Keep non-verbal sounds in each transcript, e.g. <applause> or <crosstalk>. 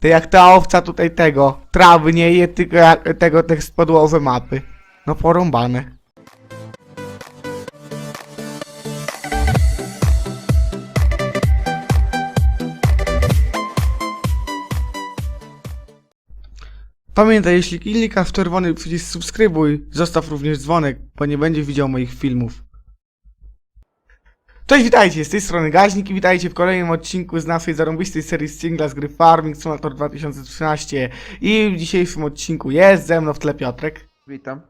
To jak ta owca tutaj tego, trawy nie je, tylko jak tego tekst podłowy mapy. No porąbane. Pamiętaj, jeśli klikasz w czerwony przycisk subskrybuj, zostaw również dzwonek, bo nie będziesz widział moich filmów. Cześć, witajcie, z tej strony Gaźnik i witajcie w kolejnym odcinku z naszej zarąbistej serii singla z gry Farming Simulator 2013 i w dzisiejszym odcinku jest ze mną w tle Piotrek. Witam.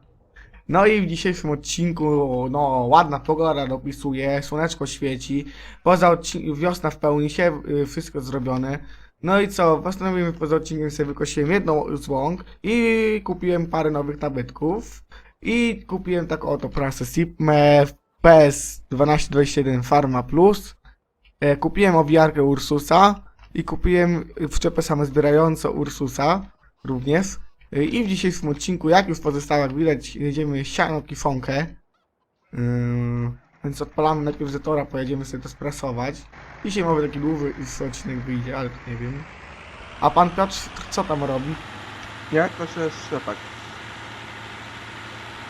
No i w dzisiejszym odcinku, no, ładna pogoda dopisuje, słoneczko świeci, poza odcinkiem, wiosna w pełni się, y, wszystko zrobione. No i co, postanowiłem poza odcinkiem sobie wykosiłem jedną z łąk i kupiłem parę nowych nabytków i kupiłem taką oto prasę Sipme PS 1221 Pharma Plus. E, kupiłem owijarkę Ursusa i kupiłem wczepę samozbierającą Ursusa również. E, I w dzisiejszym odcinku, jak już pozostałe, jak widać, jedziemy siano kifonkę. Yy, więc odpalamy najpierw Zetora, pojedziemy sobie to sprasować. Dzisiaj mamy taki długi odcinek wyjdzie, ale to nie wiem. A pan Piotr, co tam robi? Ja koszę szczepak.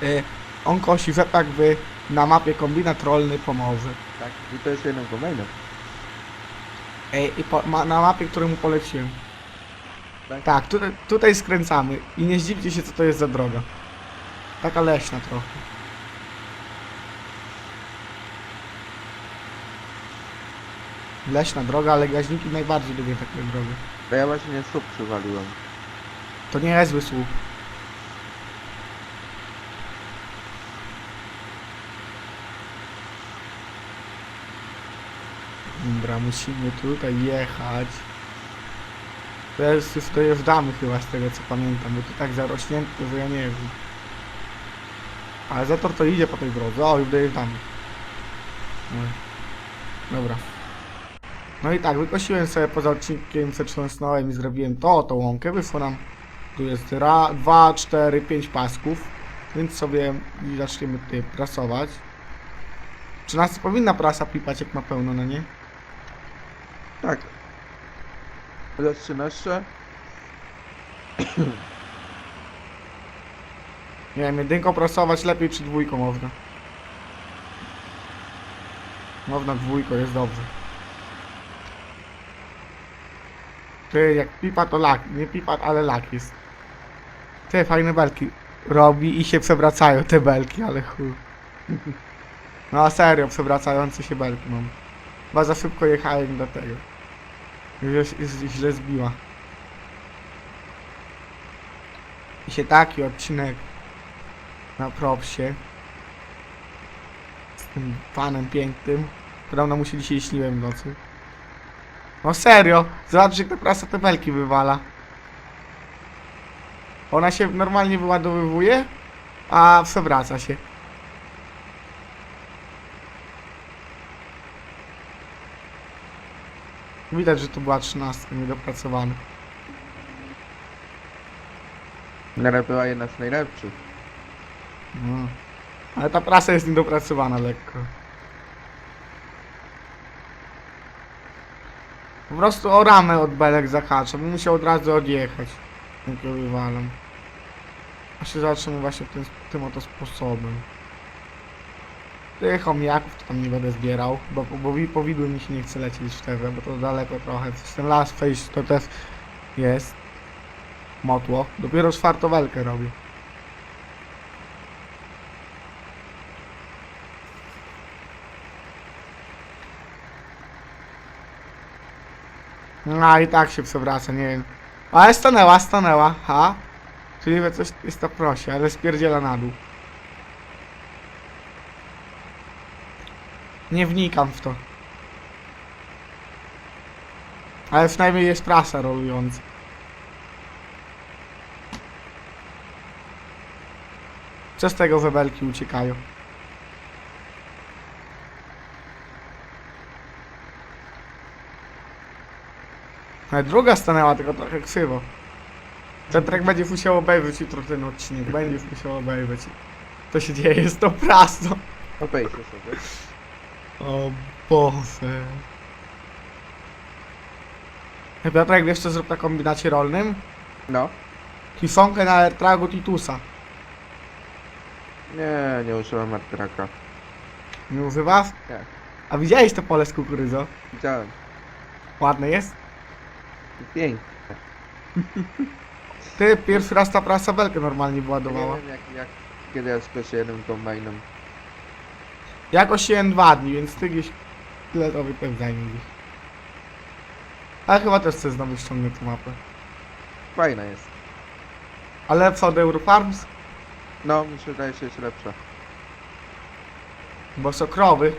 E, on kosi rzepak by na mapie kombinat rolny pomoże. Tak. I to jest jedną domainą. E, I po, ma, na mapie, którą mu poleciłem. Tak. Tak, tutaj, tutaj skręcamy i nie zdziwcie się co to jest za droga. Taka leśna trochę. Leśna droga, ale gaźniki najbardziej lubią takie drogi. Bo ja właśnie słup przywaliłem. To nie jest zły słup. Dobra, musimy tutaj jechać. To jest już dojeżdżamy chyba z tego co pamiętam, bo to tak zarośnięte, że ja nie wiem. Ale Zator to idzie po tej drodze, o już dojeżdżamy. Dobra. No i tak, wykosiłem sobie poza odcinkiem, przetrząsnąłem i zrobiłem to, tą łąkę, wyszło nam tu jest ra, 2, 4, 5 pasków, więc sobie zaczniemy tutaj prasować. Czy nas powinna prasa pipać jak ma pełno, no nie? Tak. Zaczyna jeszcze. Nie wiem, jedynką prasować lepiej czy dwójką można. Można dwójką, jest dobrze. Ty, jak pipa to lak, nie pipa, ale lak jest. Te fajne belki robi i się przewracają te belki, ale chuj. No serio, przewracające się belki mam. Chyba za szybko jechałem do tego. Już jest źle zbiła. I się taki odcinek na propsie z tym panem pięknym, którą mu się śniłem w nocy. No serio, zobaczcie jak ta prasa te belki wywala. Ona się normalnie wyładowywuje, a przewraca się. Widać, że to była trzynastka niedopracowana. Nara była jedna z najlepszych. No. Ale ta prasa jest niedopracowana lekko. Po prostu o ramę od belek zahacza, bym musiał od razu odjechać. Jak ją wywalam. A się zaczynamy właśnie tym, tym oto sposobem. Tych omjaków to tam nie będę zbierał, bo, bo wi- po widły mi się nie chce lecieć terę, bo to daleko trochę. Ten las face to też jest motło. Dopiero czwartą welkę robię. No i tak się przewraca, nie wiem. Ale stanęła, stanęła, ha? Czyli we coś jest to prosi, ale spierdziela na dół. Nie wnikam w to. Ale przynajmniej jest prasa rolująca. Co z tego webelki uciekają? Ale druga stanęła, tylko trochę krzywo. Ten trek będzie musiał obejrzeć jutro ten odcinek. Będziesz musiał obejrzeć. To się dzieje z tą prasą. Obejrzę sobie. O Boże. Piotrek, wiesz co zrób na kombinacie rolnym? No. Kifonkę na AirTragu Titusa. Nie, nie użyłem artraka. Nie używasz? Nie. A widziałeś to pole z kukurydzą? Widziałem. Ładne jest? Pięknie. <laughs> Ty pierwszy raz ta prasa belkę normalnie Nie wyładowała. wiem jak, jak kiedy ja skosiłem kombajnem. Ja kosiłem dwa dni, więc ty gdzieś tyle to zajmie gdzieś. Ale chyba też chcę znowu ściągnąć tę mapę. Fajna jest. Ale lepsza od Eurofarms? No, mi się wydaje, że jest lepsza. Bo są krowy.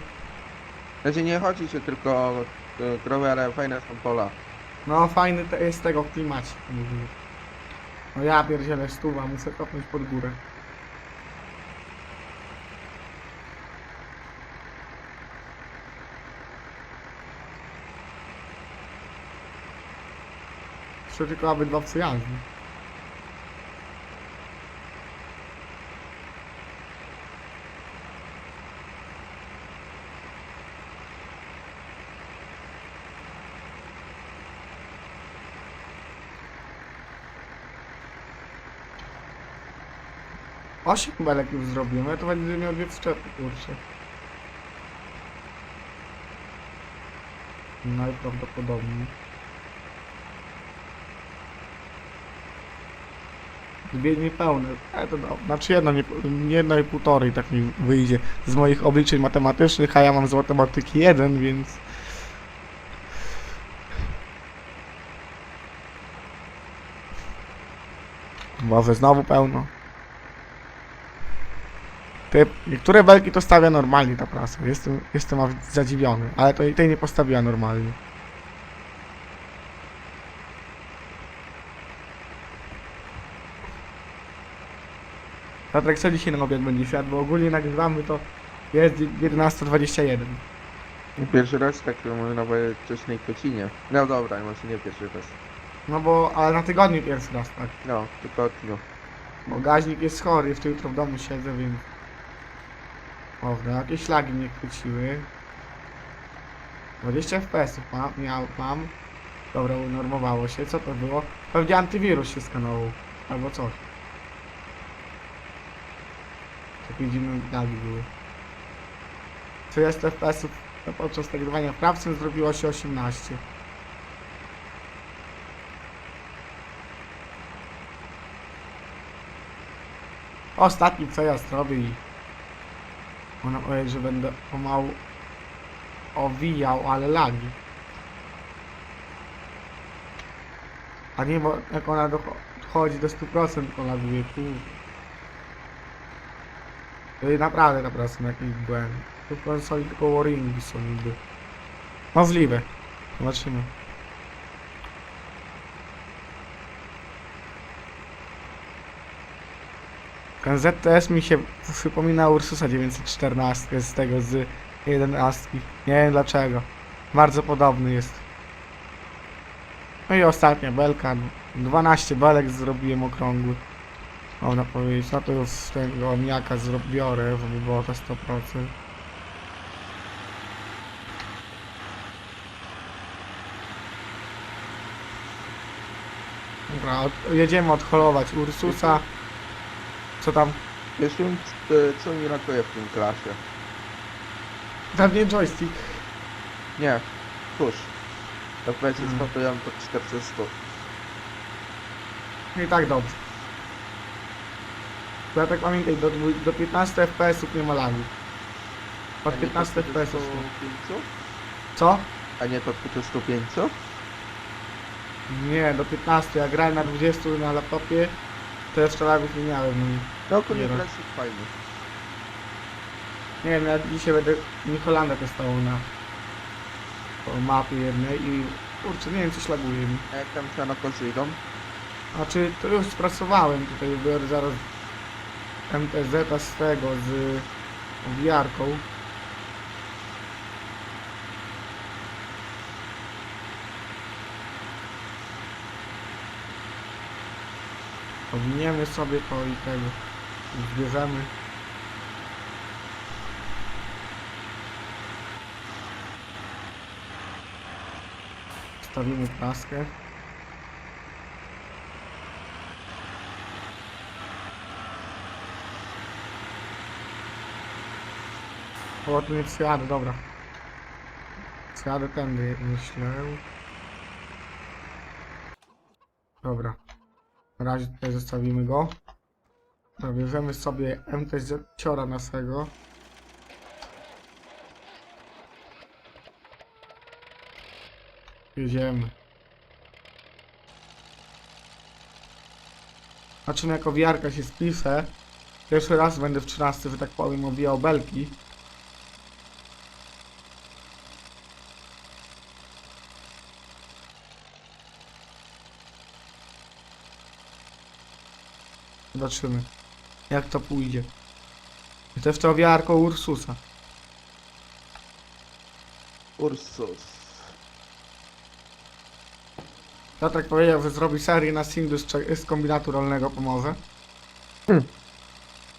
Znaczy nie chodzi się tylko o e, krowy, ale fajne są pola. No fajny jest tego klimacie. mówimy. No ja pierdzielę stuwa, muszę kopnąć pod górę. Jeszcze tylko aby dwa przyjaźni. Osiem belek już zrobiłem, ja to będę miał dwie przyczepy, kurczę. Najprawdopodobniej. Dwie niepełne, ale to no, znaczy jedno, nie, jedno i półtorej tak mi wyjdzie z moich obliczeń matematycznych, a ja mam z matematyki jeden, więc... Może znowu pełno. Te, niektóre belki to stawia normalnie ta prasa. Jestem, jestem zadziwiony, ale i tej nie postawiła normalnie. Piotrek, co dzisiaj na obiad będzie świat, bo ogólnie nagrywamy to jest 11.21. Pierwszy raz tak można powiedzieć wcześniej kocinie. No dobra, może nie pierwszy raz. No bo, ale na tygodniu pierwszy raz, tak. No, tygodniu. Bo gaźnik jest chory, jeszcze jutro w domu siedzę, więc... Dobra, jakieś ślagi mnie chwyciły. 20 FPS-ów mam, miał, mam. Dobra, unormowało się. Co to było? Pewnie antywirus się skanował. Albo coś. Takie dziwne lagi były. 30 FPS-ów no, podczas nagrywania prawcem zrobiło się 18. Ostatni przejazd robię i ona powie, że będę pomału owijał, ale lagi. A nie, bo jak ona docho- dochodzi do 100% to laguje, kurde. Naprawdę naprawdę są jakieś błędy. Tu w konsoli tylko warringi są niby. Możliwe. Zobaczymy. Ten ZTS mi się przypomina Ursusa 914 z tego z 11. Nie wiem dlaczego. Bardzo podobny jest. No i ostatnia belka. 12 belek zrobiłem okrągły. Można powiedzieć, no to już z tego omijaka zro- biorę, żeby było to 100%. Dobra, od, jedziemy odholować Ursusa. Co tam? C- co mi brakuje w tym klasie. Pewnie joystick. Nie, tuż. FPS Hmm. hmm. spapują pod 400. No i tak dobrze. Tak pamiętaj, do, dwu- do 15 FPS-ów nie ma lagi. Od 15 FPS-ów. 25? Co? A nie pod 25? Nie, do 15. Ja grałem na 20 na laptopie, to jeszcze lagów nie miałem. No i No Nie, no. klasik fajny. nie wiem, ja dzisiaj będę Nikolanda testował na po mapie jednej i kurczę, nie wiem co szlaguje mi. A jak tam trzeba na kozy idą? Znaczy, to już spracowałem tutaj, biorę zaraz MTZ z tego, z wiarką. Powiniemy sobie to i tego zbierzemy. Zostawimy praskę. O, tu nie przyjadę, dobra. Przyjadę tędy, myślę. Dobra. Na razie tutaj zostawimy go. Zabierzemy sobie MTZ ciora naszego. Jedziemy. No jako wiarka się spisę. Pierwszy raz będę w 13, że tak powiem, obijał belki. Zobaczymy, jak to pójdzie. I też to wiarko Ursusa. Ursus. Piotrek powiedział, że zrobi serię na singlu z, cze- z kombinatu rolnego pomoże.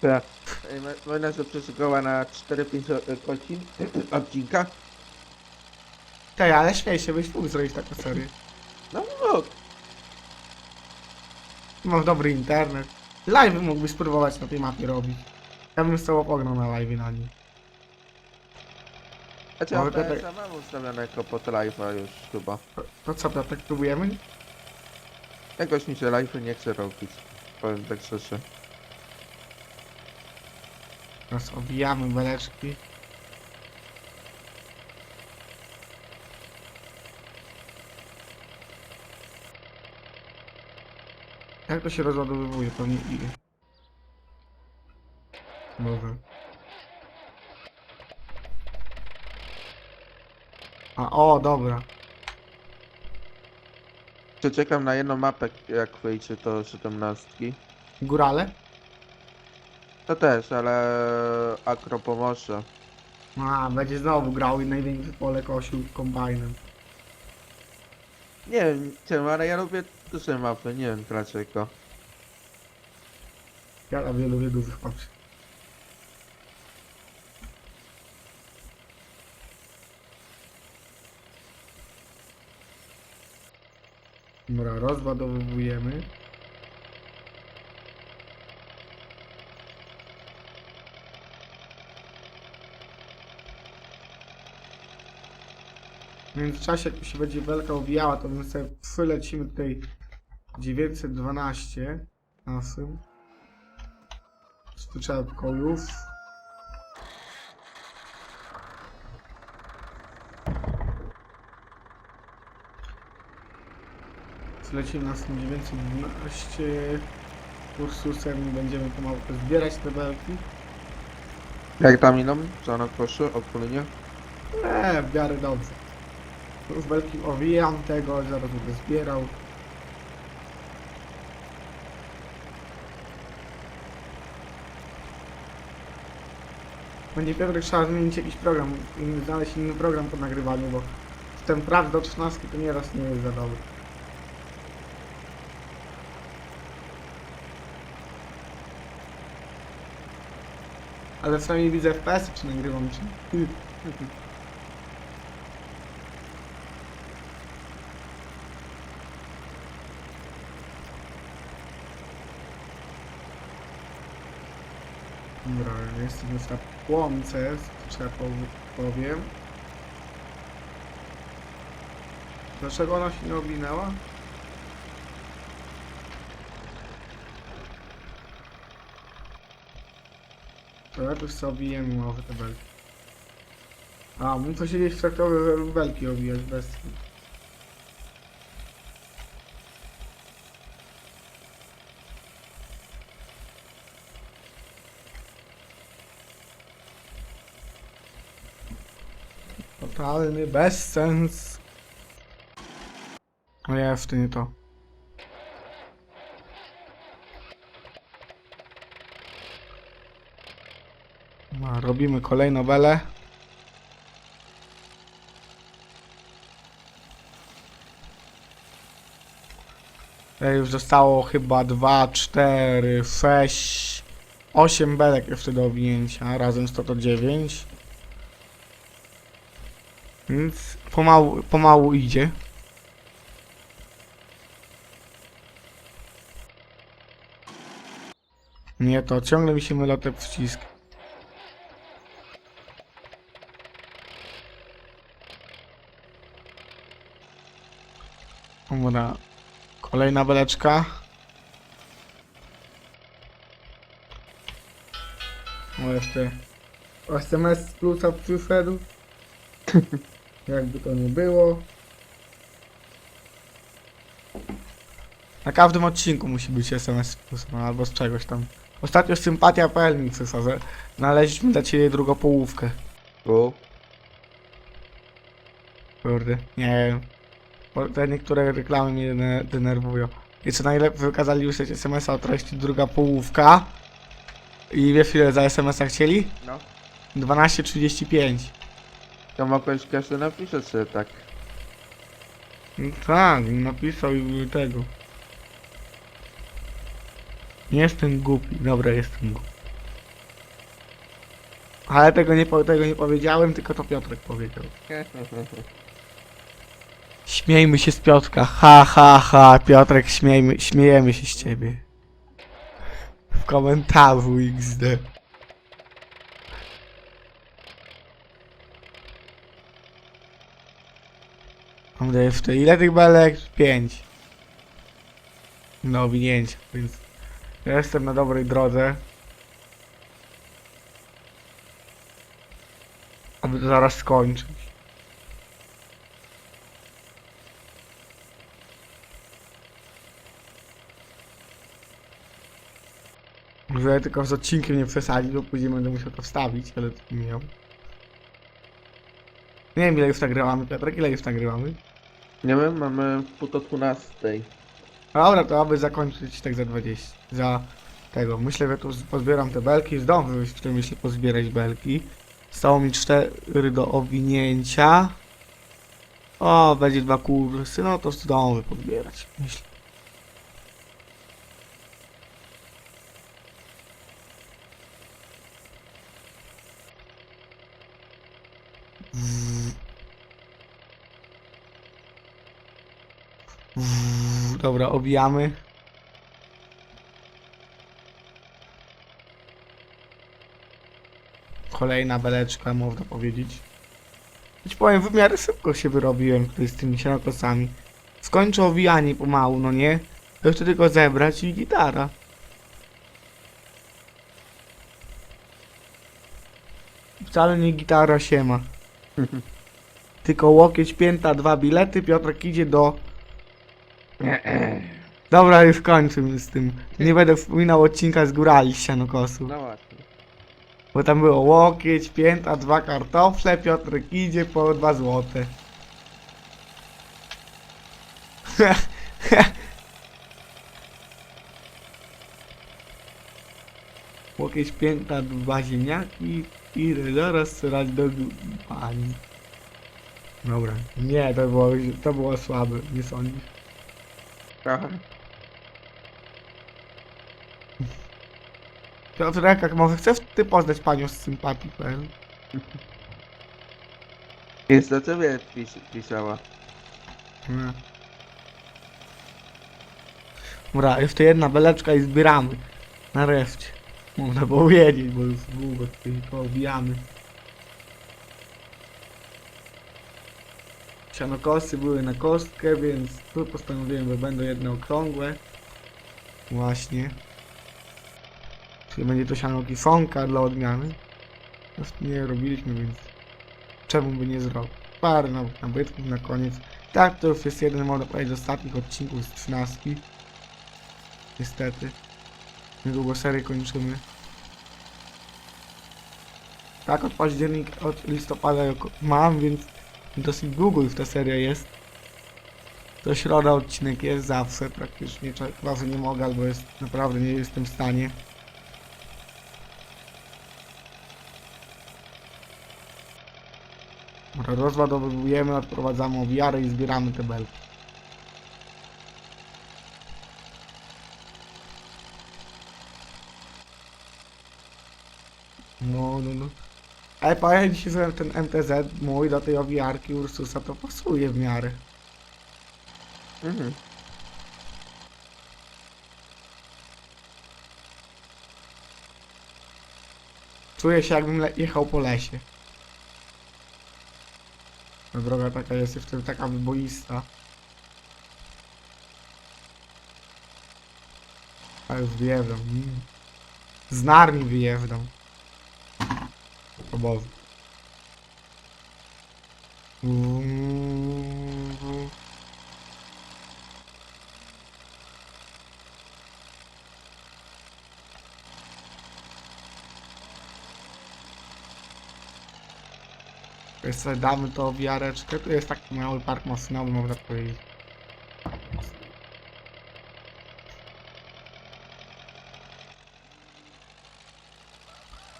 Tak. Ej, mo- przeszukała na 4-5 o- godzin <clears throat> odcinka. Tej, ale śmiej się, byś mógł zrobić taką serię. No mógł. Masz dobry internet. Live mógłbyś spróbować na tej mapie robić. Ja bym z tobą pograł na live na nim. Znaczy Może OBS Piotrek- mam ustawione jako pod live'a już chyba. To, to co, Piotrek, próbujemy? Jakoś mi się live'y nie chce robić. Powiem tak szczerze. Teraz obijamy beleczki. Jak to się rozładowywuje? Pewnie i... Może. A, o, dobra. Czy czekam na jedną mapę, jak wyjdzie to 17. Górale? To też, ale Akro pomoże. A, będzie znowu grał i największe pole kosił kombajnem. Nie wiem czemu, ale ja lubię duże mapy, nie wiem dlaczego. Ja na wielu, wielu patrzę. Dobra, rozładowujemy. W międzyczasie, jak tu się będzie belka owijała, to my sobie przylecimy tutaj 912 naszym z wyczerpkojów. Zlecimy nas tym 912 Ursusem i będziemy pomału zbierać te belki. Jak tam idą? Co na koszu? Ogólnie? Eee, w miarę dobrze. Już belki owijam tego, zaraz będę zbierał. Będzie Piotrek trzeba zmienić jakiś program, inny, znaleźć inny program po nagrywaniu, bo ten praw do 13 to nieraz nie jest za dobry. Ale przynajmniej widzę FPS, czy nagrywam, czy nie. <laughs> Dobra, jestem już na płomce, pow- powiem. Dlaczego ona się nie owinęła? To jakoś sobie obijemy może te belki. A, siedzieć w traktorze, żeby belki obijać bez... Totalny bezsens. O ja w tym nie to. No, robimy kolejną belę. Tutaj już zostało chyba 2, 4, 6, 8 belek jeszcze do owinięcia. Razem z to to 9. Więc pomału, pomału idzie. Nie, to ciągle mi się myla te przycisk. Dobra. Kolejna beleczka. No jeszcze... SMS plusa przyszedł. <laughs> Jakby to nie było. Na każdym odcinku musi być SMS z no, albo z czegoś tam. Ostatnio sympatia.pl mi że znaleźliśmy dla ciebie drugą połówkę. O, Kurde, nie wiem. Bo te niektóre reklamy mnie dene- denerwują. I co najlepiej wykazali już SMS-a o treści druga połówka. I wiesz ile za SMS-a chcieli? no. 12.35. To mogłeś każdy napisać sobie tak. No tak, napisał i tego. Nie jestem głupi, dobra jestem głupi. Ale tego nie, po- tego nie powiedziałem, tylko to Piotrek powiedział. <laughs> Śmiejmy się z Piotrka, ha ha ha, Piotrek śmiejmy, śmiejemy się z ciebie. W komentarzu XD. Mam jeszcze ile tych belek? Pięć. Do owinięcia, więc ja jestem na dobrej drodze. Aby to zaraz skończyć. Że tylko z odcinkiem nie przesadzić, bo później będę musiał to wstawić, ale to nie miał. Nie wiem ile już nagrywamy, Piotrek, ile już nagrywamy? Nie wiem, mamy pół do 12. Dobra, to aby zakończyć tak za 20. Za tego. Myślę, że tu pozbieram te belki. Zdążę w tym myślę pozbierać belki. Stało mi 4 do owinięcia. O, będzie dwa kursy. No to zdążę pozbierać. Myślę. Dobra, obijamy. Kolejna beleczka, można powiedzieć. Choć powiem, w miarę szybko się wyrobiłem tutaj z tymi sianokosami. Skończę owijanie pomału, no nie? To jeszcze tylko zebrać i gitara. Wcale nie gitara się ma. <laughs> Tylko łokieć, pięta, dwa bilety, Piotrek idzie do... <clears throat> Dobra, już kończymy z tym. Nie będę wspominał odcinka z górali z sianokosu. No właśnie. Bo tam było łokieć, pięta, dwa kartofle, Piotrek idzie po dwa złote. <laughs> łokieć, pięta, dwa ziemniaki, idę zaraz strzelać do pani. Dobra, nie, to było, to było słabe, nie sądzisz? Trochę. Piotrek, jak może chcesz ty poznać panią z sympatii.pl? Jest do ciebie pis pisała. Nie. Dobra, jeszcze jedna beleczka i zbieramy. Nareszcie. Można powiedzieć, bo już długo tutaj poobijamy. Sianokosy były na kostkę, więc tu postanowiłem, że będą jedne okrągłe. Właśnie. Czyli będzie to siano kiszonka dla odmiany. Jeszcze nie robiliśmy, więc czemu by nie zrobić? Parę nawet nabytków na koniec. Tak, to już jest jeden, można powiedzieć, z ostatnich odcinków z 13. Niestety. Niedługo serię kończymy. Tak, od października, od listopada mam, więc dosyć długo już ta seria jest. To środa odcinek jest zawsze praktycznie, że nie mogę, albo jest, naprawdę nie jestem w stanie. Rozładowujemy, odprowadzamy owiary i zbieramy te belki. No, no, no. Ale powiem ci, że ten MTZ mój do tej owijarki Ursusa to pasuje w miarę. Mhm. Czuję się jakbym jechał po lesie. Ta droga taka jest w tym taka wyboista. A już wyjeżdżam. Z Narni wyjeżdżam. Mm. Jeszcze sobie damy to wiareczkę. Tu jest taki mały park maszynowy, można powiedzieć.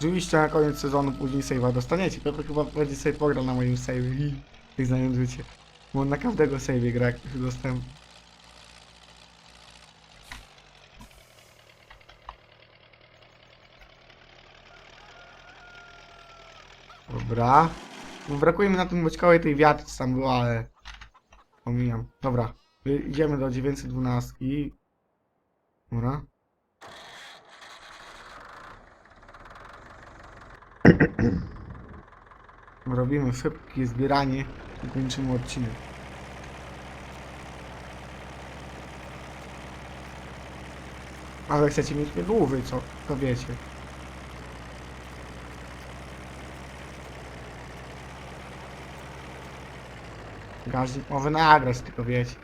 Oczywiście na koniec sezonu później save'a dostaniecie. Piotr chyba będzie sobie pograł na moim save'ie i znając życie. Bo na każdego save'ie gra, jak już dostęp. Dobra. No, Brakuje mi na tym boczkowej tej wiatry, co tam była, ale... Pomijam. Dobra. Y, Idziemy do 912. Dobra. <clears throat> Robimy szybkie zbieranie i kończymy odcinek. Ale chcecie mieć mnie dłużej, co? To wiecie. Gaźnik może nagrać, tylko wiecie.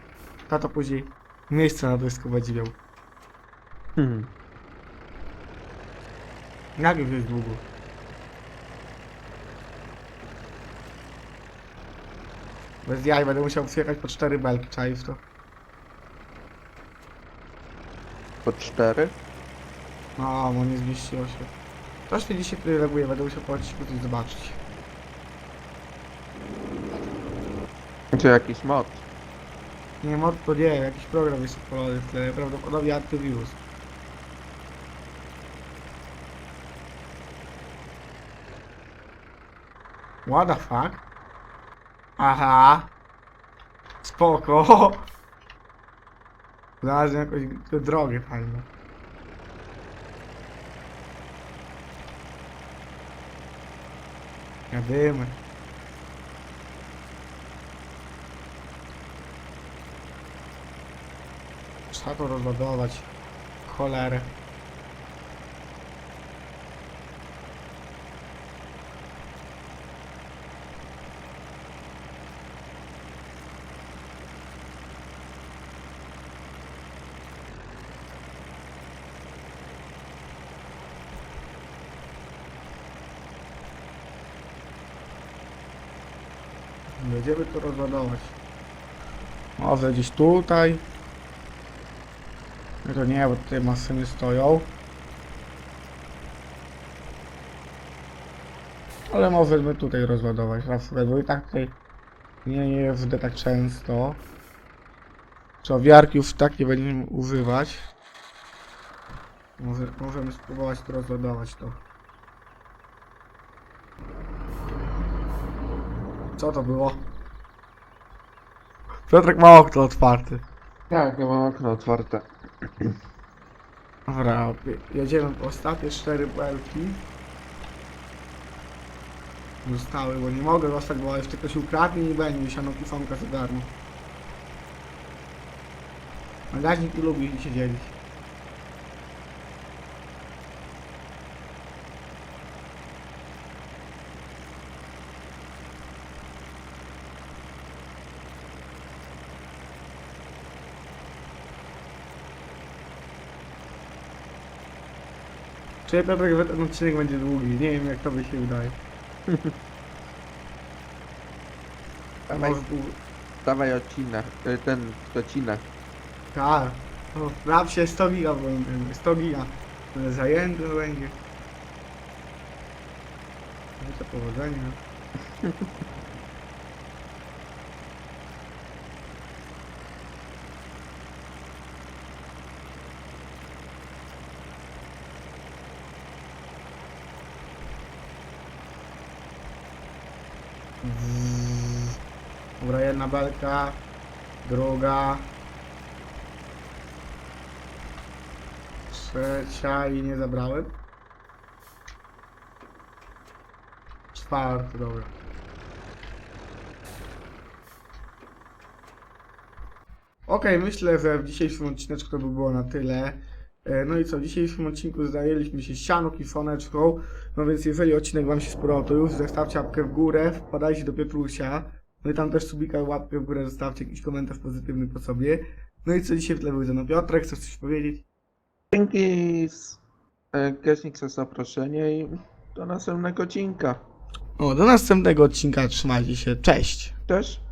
To to później miejsce na dysku będzie miał. Hmm. Już jest długo? Bez jaj, będę musiał przyjechać po cztery belki, czaisz to? Po cztery? No, bo nie zmieściło się. Coś mnie dzisiaj tutaj reaguje, będę musiał po coś zobaczyć. Czy jakiś mod? Nie, mod to nie, jakiś program jest odpalony w tle, prawdopodobnie antywirus. What the fuck? Aha. Spoko. <laughs> Znalazłem jakąś drogę fajną. Jadymy. Trzeba to rozładować. Cholerę. Rozładować. Może gdzieś tutaj. No to nie, bo tutaj maszyny stoją. Ale możemy tutaj rozładować. Raz, bo i tak tutaj nie jeżdżę tak często. Co, wiarków tak nie będziemy używać. Może, możemy spróbować to rozładować to. Co to było? Piotrek ma okno otwarte. Tak, ja mam okno otwarte. Dobra, jedziemy po ostatnie cztery belki. Zostały, bo nie mogę zostać, bo jeszcze ktoś ukradnie i nie będzie mi siano kifonka za darmo. Magaźnik lubi się dzielić. Czy Piotrek, że ten odcinek będzie długi? Nie wiem jak to by się udaje. <laughs> Dawaj, Może długo. dawaj odcinek, y, ten odcinek. Tak. O, Rap się 100 giga, bo 100 giga. Ale zajęty to będzie. Życzę powodzenia. <laughs> Dobra, jedna belka, druga, trzecia i nie zabrałem. czwarty, dobra. Okej, myślę, że w dzisiejszym odcineczku to by było na tyle. E, No i co, w dzisiejszym odcinku zajęliśmy się ścianą i foneczką. No więc jeżeli odcinek Wam się spodobał, to już zostawcie łapkę w górę, wpadajcie do Piotrusia. No i tam też subika łapkę w górę, zostawcie jakiś komentarz pozytywny po sobie. No i co dzisiaj w tle był ze mną Piotrek, chcesz coś powiedzieć? Dzięki e, Gaśnik za zaproszenie i do następnego odcinka. O, do następnego odcinka, trzymajcie się, cześć! Cześć.